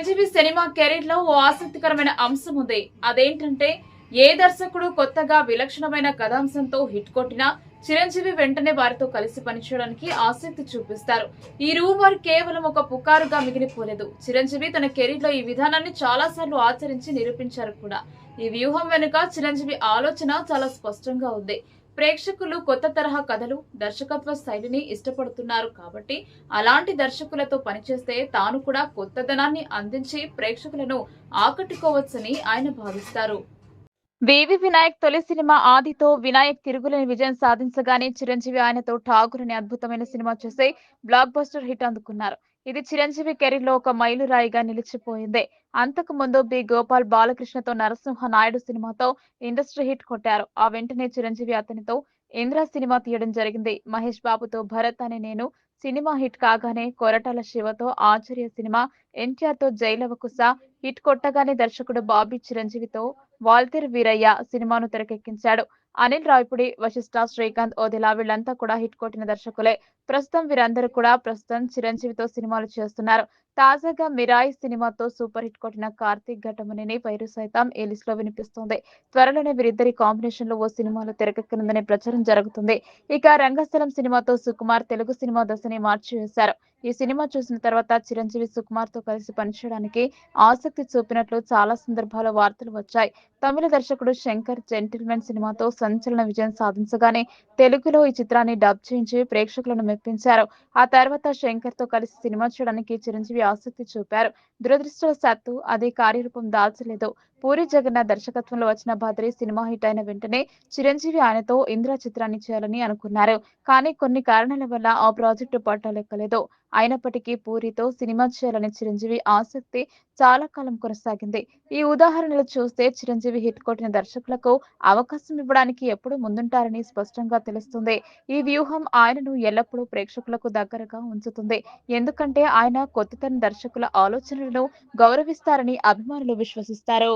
Chiranjeevi cinema కెరీర్లో ఓ ఆసక్తికరమైన అంశం ఉంది. అదేంటంటే ఏ దర్శకుడు కొత్తగా విలక్షణమైన కథాంశంతో హిట్ కొట్టినా చిరంజీవి వెంటనే వారితో కలిసి పనిచేయడానికి ఆసక్తి చూపిస్తారు. ఈ రూమర్ కేవలం ఒక పుకారుగా మిగిలిపోలేదు. చిరంజీవి తన కెరీర్లో ఈ విధానాన్ని చాలా సార్లు ఆచరించి నిరూపించారు కూడా. ఈ వ్యూహం వెనుక చిరంజీవి ఆలోచన చాలా స్పష్టంగా ఉంది. ప్రేక్షకులు కొత్త తరహా కథలు దర్శకత్వ శైలిని ఇష్టపడుతున్నారు కాబట్టి అలాంటి దర్శకులతో పనిచేస్తే తాను కూడా కొత్తదనాన్ని అందించి ప్రేక్షకులను ఆకట్టుకోవచ్చని ఆయన భావిస్తారు. వివి వినాయక్ తొలి సినిమా ఆదితో వినాయక్ తిరుగులేని విజయం సాధించగానే చిరంజీవి ఆయనతో ఠాగూర్ అనే అద్భుతమైన సినిమా చేసి బ్లాక్ బస్టర్ హిట్ అందుకున్నారు. ఇది చిరంజీవి కెరీర్లో ఒక మైలురాయిగా నిలిచిపోయింది. అంతకు ముందు బి. గోపాల్ బాలకృష్ణతో నరసింహ నాయుడు సినిమాతో ఇండస్ట్రీ హిట్ కొట్టారు. ఆ వెంటనే చిరంజీవి అతనితో ఇంద్ర సినిమా తీయడం జరిగింది. మహేష్ బాబుతో భరత్ అనే నేను సినిమా హిట్ కాగానే కొరటాల శివతో ఆచార్య సినిమా ఎన్టీఆర్తో జైలవకుశ హిట్ కొట్టగానే దర్శకుడు బాబీ చిరంజీవితో వాల్తీర్ వీరయ్య సినిమాను తెరకెక్కించాడు. అనిల్ రాయపుడి వశిష్ఠ శ్రీకాంత్ ఓదెలా వీళ్ళంతా కూడా హిట్ కొట్టిన దర్శకులే. ప్రస్తుతం వీరందరూ కూడా ప్రస్తుతం చిరంజీవితో సినిమాలు చేస్తున్నారు. తాజాగా మిరాయి సినిమాతో సూపర్ హిట్ కొట్టిన కార్తీక్ ఘటమనేని పైరు సైతం ఈ లిస్ట్లో వినిపిస్తోంది. త్వరలోనే వీరిద్దరి కాంబినేషన్లో ఓ సినిమాలో తెరకెక్కనుందనే ప్రచారం జరుగుతుంది. ఇక రంగస్థలం సినిమాతో సుకుమార్ తెలుగు సినిమా దశని మార్చివేశారు. ఈ సినిమా చూసిన తర్వాత చిరంజీవి సుకుమార్తో కలిసి పనిచేయడానికి ఆసక్తి చూపినట్లు చాలా సందర్భాల్లో వార్తలు వచ్చాయి. తమిళ దర్శకుడు శంకర్ జెంటిల్మెన్ సినిమాతో సంచలన విజయం సాధించగానే తెలుగులో ఈ చిత్రాన్ని డబ్ చేయించి ప్రేక్షకులను మెప్పించారు. ఆ తర్వాత శంకర్తో కలిసి సినిమా చేయడానికి చిరంజీవి ఆసక్తి చూపారు. దురదృష్టవశాత్తు అది కార్యరూపం దాల్చలేదు. పూరి జగన్నాథ్ దర్శకత్వంలో వచ్చిన భద్రి సినిమా హిట్ అయిన వెంటనే చిరంజీవి ఆయనతో ఇంద్ర చిత్రాన్ని చేయాలని అనుకున్నారు. కానీ కొన్ని కారణాల వల్ల ఆ ప్రాజెక్టు పట్టలెక్కలేదు అయినప్పటికీ పూరితో సినిమా చేయాలని చిరంజీవి ఆసక్తి చాలా కాలం కొనసాగింది. ఈ ఉదాహరణలు చూస్తే చిరంజీవి హిట్ కొట్టిన దర్శకులకు అవకాశం ఇవ్వడానికి ఎప్పుడు ముందుంటారని స్పష్టంగా తెలుస్తుంది. ఈ వ్యూహం ఆయనను ఎల్లప్పుడూ ప్రేక్షకులకు దగ్గరగా ఉంచుతుంది. ఎందుకంటే ఆయన కొత్తతన దర్శకుల ఆలోచనలను గౌరవిస్తారని అభిమానులు విశ్వసిస్తారు.